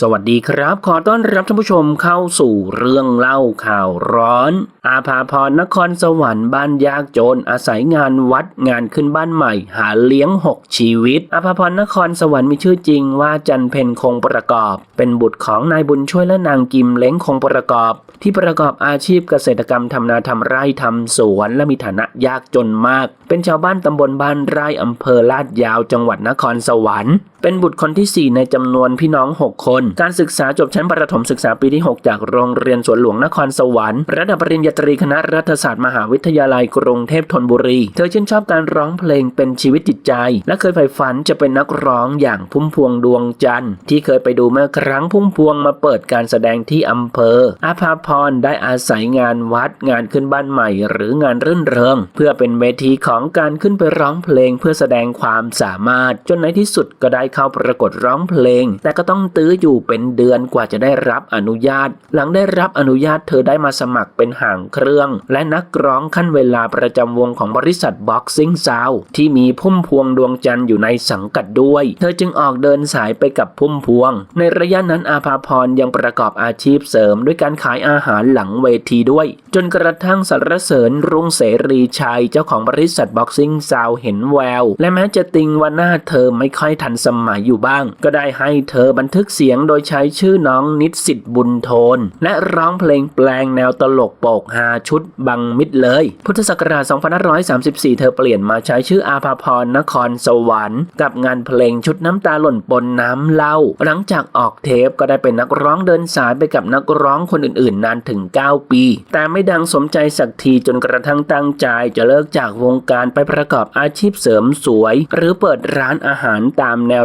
สวัสดีครับ ขอต้อนรับท่านผู้ชมเข้าสู่เรื่องเล่าข่าวร้อน อาภาพรนครสวรรค์บ้านยากจน อาศัยงานวัดงานขึ้นบ้านใหม่ หาเลี้ยง 6 ชีวิต อาภาพรนครสวรรค์มีชื่อจริงว่าจันเพนคงประกอบ เป็นบุตรของนายบุญช่วยและนางกิมเล้งคงประกอบ ที่ประกอบอาชีพเกษตรกรรมทำนาทำไร่ทำสวนและมีฐานะยากจนมาก เป็นชาวบ้านตำบลบ้านไร่อำเภอลาดยาวจังหวัดนครสวรรค์ เป็นบุตรคนที่ 4 ในจำนวนพี่น้อง 6 คน การศึกษาจบชั้นประถมศึกษาปีที่ 6 จากโรงเรียนสวนหลวงนครสวรรค์ระดับปริญญาตรีคณะรัฐศาสตร์มหาวิทยาลัยกรุงเทพธนบุรี เธอชื่นชอบการร้องเพลงเป็นชีวิตจิตใจ และเคยใฝ่ฝันจะเป็นนักร้องอย่างพุ่มพวงดวงจันทร์ที่เคยไปดูเมื่อครั้งพุ่มพวงมาเปิดการแสดงที่อำเภอ อาภาพรได้อาศัยงานวัดงานขึ้นบ้านใหม่ หรืองานรื่นเริง เพื่อเป็นเวทีของการขึ้นไปร้องเพลงเพื่อแสดงความสามารถจนในที่สุดก็ได้เข้าประกวดร้องเพลง แต่ก็ต้องตื้ออยู่เป็นเดือนกว่าจะได้รับอนุญาต หลังได้รับอนุญาตเธอได้มาสมัครเป็นห่างเครื่อง และนักร้องขั้นเวลาประจำวงของบริษัทบ็อกซิ่งซาวที่มีพุ่มพวงดวงจันทร์อยู่ในสังกัดด้วย เธอจึงออกเดินสายไปกับพุ่มพวง ในระยะนั้นอาภาพรยังประกอบอาชีพเสริม ด้วยการขายอาหารหลังเวทีด้วย จนกระทั่งสรรเสริญรุ่งเสรีชัยเจ้าของบริษัทบ็อกซิ่งซาวเห็นแวว และแม้จะติงว่าหน้าเธอไม่ค่อยทันสมัยอยู่บ้าง ก็ได้ให้เธอบันทึกเสียงโดยใช้ชื่อน้องนิดสิทธิ์บุญโทน และร้องเพลงแปลงแนวตลกโปกฮาชุดบังมิดเลย พุทธศักราช 2534 เธอเปลี่ยนมาใช้ชื่ออาภาพรนครสวรรค์กับงานเพลงชุดน้ำตาหล่นปนน้ำเล่า หลังจากออกเทปก็ได้เป็นนักร้องเดินสายไปกับนักร้องคนอื่นๆ นานถึง 9 ปี แต่ไม่ดังสมใจสักทีจนกระทั่งตั้งใจจะเลิกจากวงการไปประกอบอาชีพเสริมสวย หรือเปิดร้านอาหารตามแนว